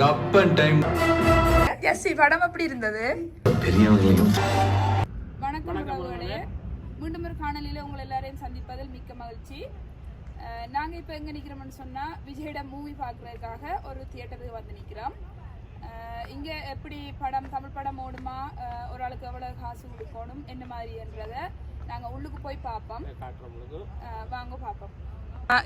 அங்க அப்பன் time SC படம் எப்படி இருந்தது? வணக்கம் உறவுகளே. மீண்டும் ஒரு காணொலியில் உங்களை எல்லாரையும் சந்திப்பதில் மிக்க மகிழ்ச்சி. அஹ், நாங்க இப்போ எங்க நிக்கிறோம்னு சொன்னா விஜயோட மூவி பார்க்கறதுக்காக ஒரு தியேட்டருக்கு வந்து நிக்கிறோம். அஹ், இங்க எப்படி படம் தமிழ் படம் ஓடுமா? ஒரு ஆளுக்கு எவ்வளவு காசு கொடுக்கணும்? என்ன மாதிரின்றத நாங்க உள்ளுக்கு போய் பார்ப்போம். வாங்க பார்ப்போம்.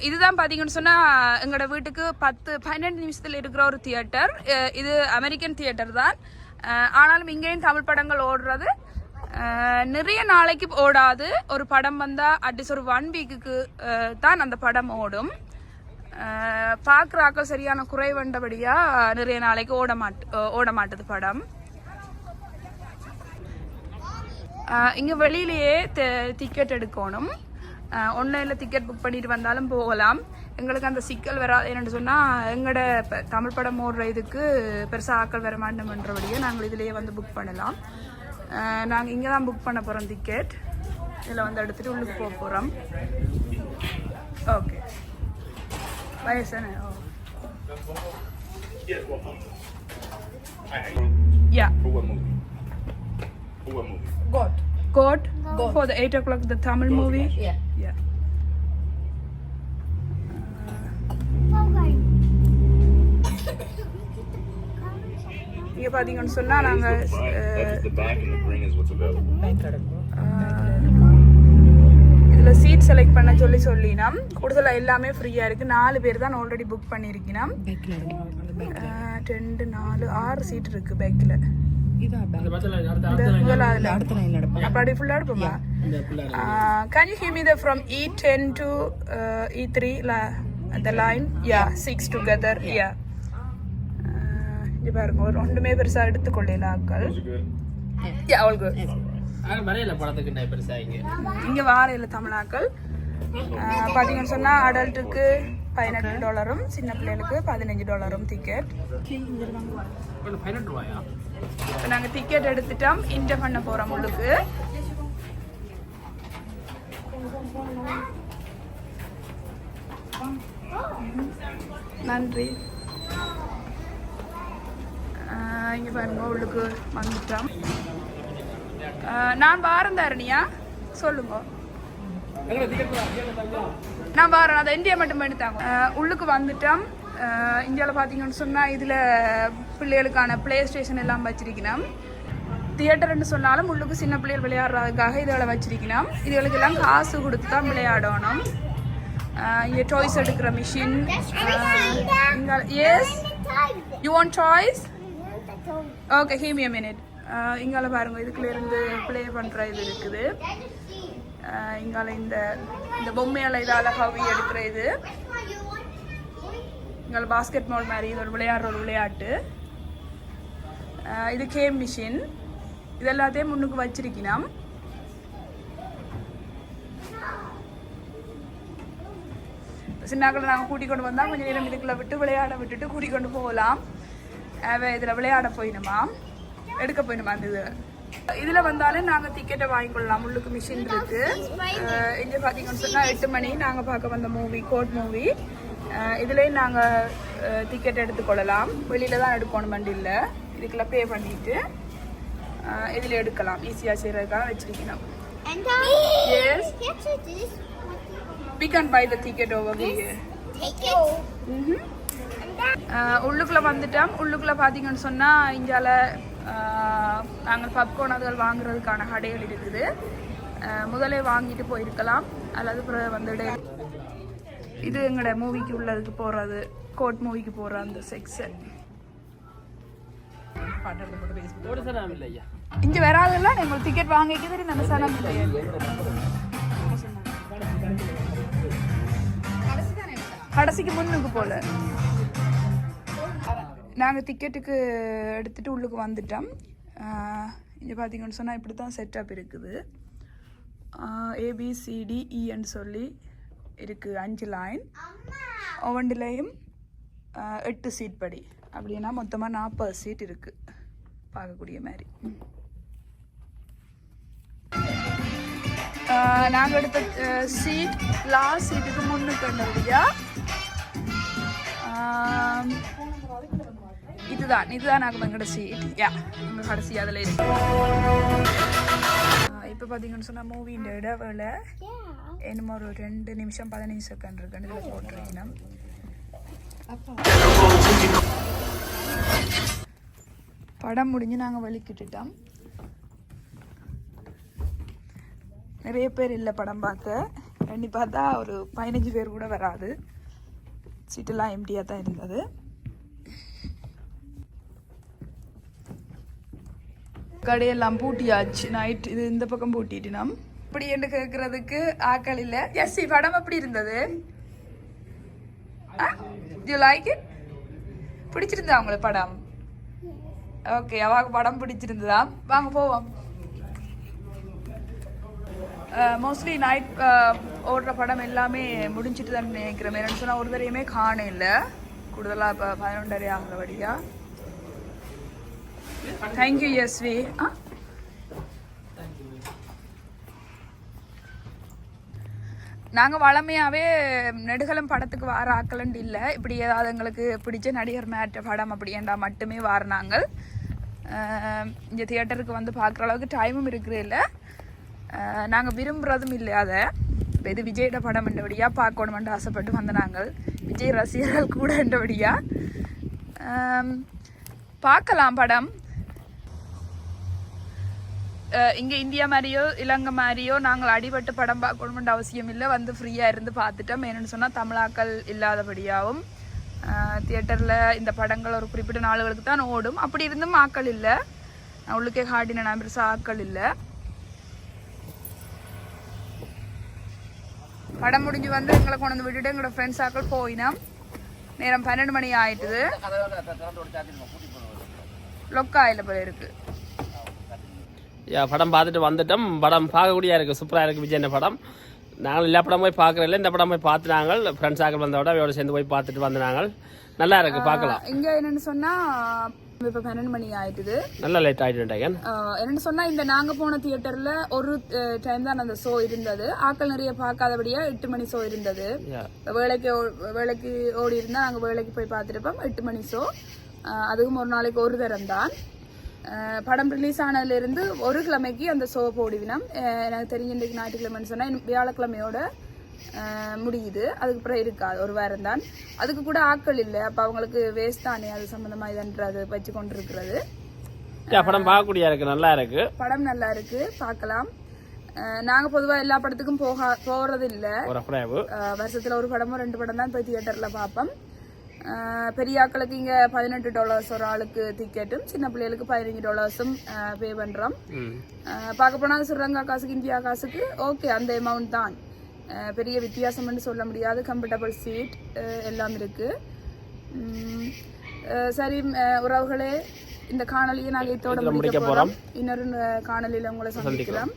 இதுதான் பார்த்தீங்கன்னு சொன்னால் எங்களோட வீட்டுக்கு பத்து பன்னெண்டு நிமிஷத்தில் இருக்கிற ஒரு தியேட்டர் இது அமெரிக்கன் தியேட்டர் தான். ஆனாலும் இங்கேயும் தமிழ் படங்கள் ஓடுறது. நிறைய நாளைக்கு ஓடாது. ஒரு படம் வந்தால் அட்லீஸ்ட் ஒரு ஒன் வீக்குக்கு தான் அந்த படம் ஓடும். பார்க்குற ஆக்கள் சரியான குறைவண்டபடியாக நிறைய நாளைக்கு ஓட மாட்டு ஓட மாட்டுது படம். இங்கே வெளியிலேயே டிக்கெட் எடுக்கணும். ஒன்லைனில் டிக்கெட் புக் பண்ணிட்டு வந்தாலும் போகலாம். எங்களுக்கு அந்த சிக்கல் வராது. என்னென்னு சொன்னால் எங்களோட இப்ப தமிழ் படம் ஓடுற இதுக்கு பெருசாக ஆக்கள் வர மாட்டோம்ன்றபடியே நாங்கள் இதிலேயே வந்து புக் பண்ணலாம். நாங்கள் இங்கே தான் புக் பண்ண போகிறோம் டிக்கெட் இதில் வந்து எடுத்துகிட்டு உள்ளுக்கு போக போகிறோம் ஓகே வயசான யா For what movie? For what movie? God. God, for the 8 o'clock, the Tamil movie. Yeah. Yeah. இங்க பாத்தீங்கன்னு சொன்னா நாங்க That is the back and the green is what's available. இதுல சீட் செலக்ட் பண்ண சொல்லி சொல்லினோம். கூடுதலா எல்லாமே ஃப்ரீயா இருக்கு. நாலு பேர் தான் ஆல்ரெடி புக் பண்ணிருக்கணும் ரெண்டு நாலு ஆறு சீட் இருக்கு பேக்ல எடுப்போமா? Can you give me the from E ten to E three the line? Yeah six together. Yeah. Uh, பாருங்க ஒரு ஒன்றுமே பெருசா எடுத்துக்கொள்ளல ஆக்கள் all good. யாரும் வரையில படத்துக்கு நான் பெருசா இங்க. இங்க வாரையில தமிழாக்கள் ஆஹ் பாத்தீங்கன்னு சொன்னா அடல்ட்டுக்கு பதினெட்டு டாலரும் சின்ன பிள்ளைகளுக்கு பதினஞ்சு டாலரும் டிக்கெட் பதினெட்டு ரூபாயா? இப்போ நாங்கள் டிக்கெட் எடுத்துட்டோம். இன்ட பண்ண போகிறோம் உள்ளுக்கு நன்றி. இங்கே இங்க பாருங்க உள்ளுக்கு வந்துட்டோம். நான் வாரம் தாரணியா சொல்லுங்க. நான் வரேன் அதை இந்தியா மட்டும் எடுத்தாங்க. உள்ளுக்கு வந்துட்டோம். இந்தியாவில் பார்த்தீங்கன்னு சொன்னால் இதில் பிள்ளைகளுக்கான பிளே ஸ்டேஷன் எல்லாம் வச்சிருக்கணும் தியேட்டர்னு சொன்னாலும் உள்ளுக்கு சின்ன பிள்ளைகள் விளையாடுறதுக்காக இதில் வச்சிருக்கணும் இதுகளுக்கு எல்லாம் காசு கொடுத்து தான் விளையாடணும். இங்கே டாய்ஸ் எடுக்கிற machine as you want toys okay give me a minute இங்கால பாருங்க இதுக்குள்ள இருந்து ப்ளே பண்ணுற இது இருக்குது. இங்கால இந்த இந்த பொம்மையால இதால ஹவி எடுக்கிற இது. இங்கால பாஸ்கெட் பால் மாதிரி இது ஒரு விளையாடுற ஒரு விளையாட்டு. இது கேம் மிஷின் இது எல்லாத்தையும் முன்னுக்கு வச்சிருக்கணும். சின்னாக்களை நாங்கள் கூட்டிக் கொண்டு வந்தால் கொஞ்சம் நேரம் இதுக்குள்ளே விட்டு விளையாட விட்டுட்டு கூட்டிக் கொண்டு போகலாம். இதில் விளையாட போயினுமா எடுக்க போயினுமா அந்த இது? இதில் வந்தாலும் நாங்கள் டிக்கெட்டை வாங்கிக்கொள்ளலாம் உள்ளுக்கு மிஷின் இருக்குது இங்கே பார்த்தீங்கன்னு சொன்னால் எட்டு மணி நாங்கள் பார்க்க வந்த மூவி கோட் மூவி இதுலேயும் நாங்கள் டிக்கெட் எடுத்துக்கொள்ளலாம் வெளியில் தான் எடுக்கணும் வண்டியில். இதுக்குள்ள பே பண்ணிட்டு இதில் எடுக்கலாம். ஈஸியாக செய்கிறதுக்காக வச்சிருக்கணும் Yes. We can buy the ticket over here. ஆஹ் உள்ளுக்குள்ள வந்துட்டோம். உள்ளுக்குள்ள பார்த்தீங்கன்னு சொன்னால் இந்தியால நாங்கள் பப்கார்ன் அதுகள் வாங்குறதுக்கான கடைகள் இருக்குது. முதலே வாங்கிட்டு போயிருக்கலாம். அல்லது வந்துட்டு இது எங்களோட மூவிக்கு உள்ளதுக்கு போகிறது கோட் மூவிக்கு போகிற அந்த செக்ஷன் இங்கே வராதல்ல நீங்கள் டிக்கெட் வாங்கிக்கிறது நம்ம சனம் இல்லையா கடைசிக்கு முன்னுக்கு போல. நாங்கள் டிக்கெட்டுக்கு எடுத்துட்டு உள்ளுக்கு வந்துட்டோம். இங்கே பார்த்தீங்கன்னு சொன்னால் இப்படி தான் செட்டப் இருக்குது ஏபிசிடிஇன்னு சொல்லி இருக்குது அஞ்சு லைன் ஒவ்வொன்றிலையும் எட்டு சீட் படி. அப்படின்னா மொத்தமாக நாற்பது சீட் இருக்குது பார்க்கக்கூடிய மாதிரி. நாங்கள் எடுத்த சீட் லாஸ்ட் சீட்டுக்கு முன்னுக்கு இல்லையா இதுதான் இதுதான் நாங்கள் எங்களோட சீட் யா உங்கள் கடைசி அதில் இருக்கு. இப்போ பார்த்தீங்கன்னு சொன்னால் மூவியின் இடவேளை என்னமோ ஒரு ரெண்டு நிமிஷம் பதினஞ்சு செகண்ட் இருக்குன்னு இதில் போட்டிருக்கணும். படம் முடிஞ்சு நாங்கள் வலிக்கிட்டுட்டோம். நிறைய பேர் இல்லை படம் பார்க்க. எண்ணி பார்த்தா ஒரு பதினஞ்சு பேர் கூட வராது. சீட்டெல்லாம் எம்டியாக தான் இருந்தது. கடையெல்லாம் பூட்டியாச்சு. நைட் இது இந்த பக்கம் பூட்டிட்டினோம். இப்படி என்று கேட்கறதுக்கு ஆக்கள் இல்லை. எஸ் படம் எப்படி இருந்தது? யூ லைக் இட் பிடிச்சிருந்தா உங்களுக்கு படம்? ஓகே அவாக்கு படம் பிடிச்சிருந்ததா? வாங்க போவோம். மோஸ்ட்லி நைட் ஓடுற படம் எல்லாமே முடிஞ்சிட்டு தான் நினைக்கிறேன். என்னன்னு சொன்னால் ஒரு தரையுமே காணும் இல்லை. கூடுதலாக இப்போ பதினொன்றரை ஆகிறபடியா தேங்க்யூ எஸ்வி ஆ? நாங்கள் வளமையாகவே நெடுகலம் படத்துக்கு வார ஆக்கலண்டு இல்லை. இப்படி ஏதாவது எங்களுக்கு பிடிச்ச நடிகர் மேட்ட படம் அப்படியேண்டா மட்டுமே வாரினாங்கள் இந்த இங்கே தியேட்டருக்கு வந்து பார்க்குற அளவுக்கு டைமும் இருக்கிறது இல்லை. நாங்கள் விரும்புகிறதும் இல்லை அதை. இப்போ இது விஜயோட படம் என்றபடியாக பார்க்கணுமென்று ஆசைப்பட்டு வந்த நாங்கள். விஜய் ரசிகர்கள் கூட என்றபடியாக பார்க்கலாம் படம். இங்கே இந்தியா மாதிரியோ இலங்கை மாதிரியோ நாங்கள் அடிபட்டு படம் பார்க்கணுமென்ற அவசியம் இல்லை. வந்து ஃப்ரீயாக இருந்து பார்த்துட்டோம். என்னன்னு சொன்னால் தமிழாக்கள் இல்லாதபடியாகவும் தியேட்டர்ல இந்த படங்கள் ஒரு குறிப்பிட்ட நாளுகளுக்கு தான் ஓடும். அப்படி இருந்தும் ஆக்கள் இல்லை. நான் உள்ளுக்கே காட்டின நான் பெருசாக ஆக்கள் இல்லை. படம் முடிஞ்சு வந்து எங்களை கொண்டு வந்து விட்டுட்டு எங்களோட ஃப்ரெண்ட்ஸ் ஆக்கள் போயினோம். நேரம் பன்னெண்டு மணி ஆயிட்டுது. லொக்காயில் போல இருக்கு. படம் பார்த்துட்டு வந்துட்டோம். படம் பார்க்கக்கூடிய இருக்கு. சூப்பராக இருக்கு விஜய் படம். நாங்கள் எல்லா படம் போய் பார்க்கறதில்ல. இந்த படம் போய் பார்த்து நாங்கள் ஃப்ரெண்ட்ஸ் ஆக்கள் வந்தோட அவையோட சேர்ந்து போய் பார்த்துட்டு வந்து நாங்கள். நல்லா இருக்கு பார்க்கலாம். இங்க என்னன்னு சொன்னா இப்ப பன்னெண்டு மணி ஆயிட்டுது. நல்லா லேட் ஆகிட்டு ஆஹ் என்னன்னு சொன்னா இந்த நாங்க போன தியேட்டர்ல ஒரு டைம் தான் அந்த ஷோ இருந்தது. ஆட்கள் நிறைய பார்க்காதபடியா எட்டு மணி ஷோ இருந்தது. வேலைக்கு வேலைக்கு ஓடி இருந்தா நாங்க வேலைக்கு போய் பார்த்துருப்போம் எட்டு மணி ஷோ அதுவும் ஒரு நாளைக்கு ஒரு தரம் தான். படம் ரிலீஸ் ஆனதுல இருந்து ஒரு கிழமைக்கு அந்த ஷோ போடுவினோம். எனக்கு தெரிஞ்ச இன்றைக்கு ஞாயிற்றுக்கிழமைன்னு சொன்னா இன்னும் வியாழக்கிழமையோட முடியுது. அதுக்கப்புறம் இருக்காது ஒரு வாரம் தான். அதுக்கு கூட ஆட்கள் இல்லை. அப்ப அவங்களுக்கு வேஸ்ட் தானே அது சம்பந்தமா இதுன்றது வச்சு கொண்டு இருக்கிறது படம் பார்க்கக்கூடிய இருக்கு நல்லா இருக்கு. படம் நல்லா இருக்கு பார்க்கலாம். அஹ் நாங்க பொதுவா எல்லா படத்துக்கும் போக போறது இல்ல வருஷத்துல ஒரு படமோ ரெண்டு படம் தான் போய் தியேட்டர்ல பார்ப்போம். அஹ் பெரிய ஆட்களுக்கு இங்க பதினெட்டு டாலர்ஸ் ஒரு ஆளுக்கு டிக்கெட்டும் சின்ன பிள்ளைகளுக்கு பதினஞ்சு டாலர்ஸும் பே பண்றோம். ம். அஹ் பார்க்க போனா ஸ்ரீலங்கா காசுக்கு இந்தியா காசுக்கு ஓகே அந்த அமௌண்ட் தான். பெரிய வித்தியாசம்னு சொல்ல முடியாது. கம்ஃபர்டபுள் சீட் எல்லாம் இருக்கு. உம், அஹ் சரி உறவுகளே இந்த காணொலியை நாங்கள் இதோட முடிக்க போறோம். இன்னொரு அஹ், காணொளியில உங்களை சந்திக்கலாம்.